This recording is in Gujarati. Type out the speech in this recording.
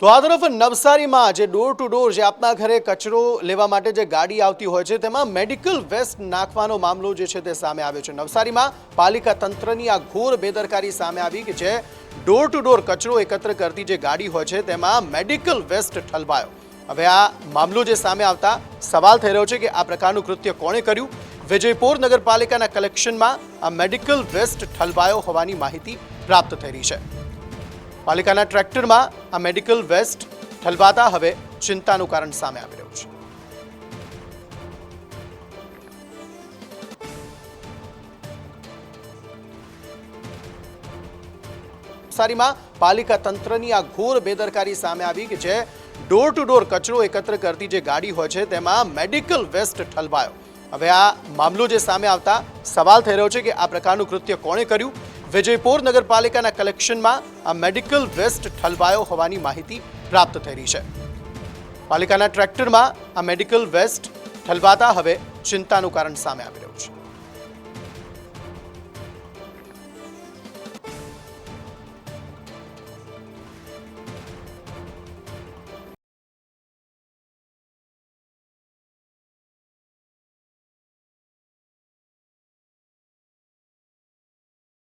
તો આ તરફ નવસારીમાં જે ડોર ટુ ડોર જે આપના ઘરે કચરો લેવા માટે જે ગાડી આવતી હોય છે, તેમાં મેડિકલ વેસ્ટ નાખવાનો મામલો જે છે તે સામે આવ્યો છે. નવસારીમાં પાલિકા તંત્રની આ ઘોર બેદરકારી સામે આવી કે જે ડોર ટુ ડોર કચરો એકત્ર કરતી જે ગાડી હોય છે, તેમાં મેડિકલ વેસ્ટ ઠલવાયો. હવે આ મામલો જે સામે આવતા સવાલ થઈ રહ્યો છે કે આ પ્રકારનું કૃત્ય કોણે કર્યું? વિજયપુર નગરપાલિકાના કલેક્શનમાં આ મેડિકલ વેસ્ટ ઠલવાયો હોવાની માહિતી પ્રાપ્ત થઈ રહી છે. પાલિકાના ટ્રેક્ટરમાં આ મેડિકલ વેસ્ટ ઠલવાતા હવે ચિંતાનું કારણ સામે આવી રહ્યું છે. નવસારીમાં પાલિકા તંત્રની આ ઘોર બેદરકારી સામે આવી કે જે ડોર ટુ ડોર કચરો એકત્ર કરતી જે ગાડી હોય છે, તેમાં મેડિકલ વેસ્ટ ઠલવાયો. હવે આ મામલો જે સામે આવતા સવાલ થઈ રહ્યો છે કે આ પ્રકારનું કૃત્ય કોણે કર્યું? વિજયપુર નગરપાલિકાના કલેક્શનમાં આ મેડિકલ વેસ્ટ ઠલવાયો હોવાની માહિતી પ્રાપ્ત થઈ રહી છે. પાલિકાના ટ્રેક્ટરમાં આ મેડિકલ વેસ્ટ ઠલવાતા હવે ચિંતાનું કારણ સામે આવી રહ્યું છે.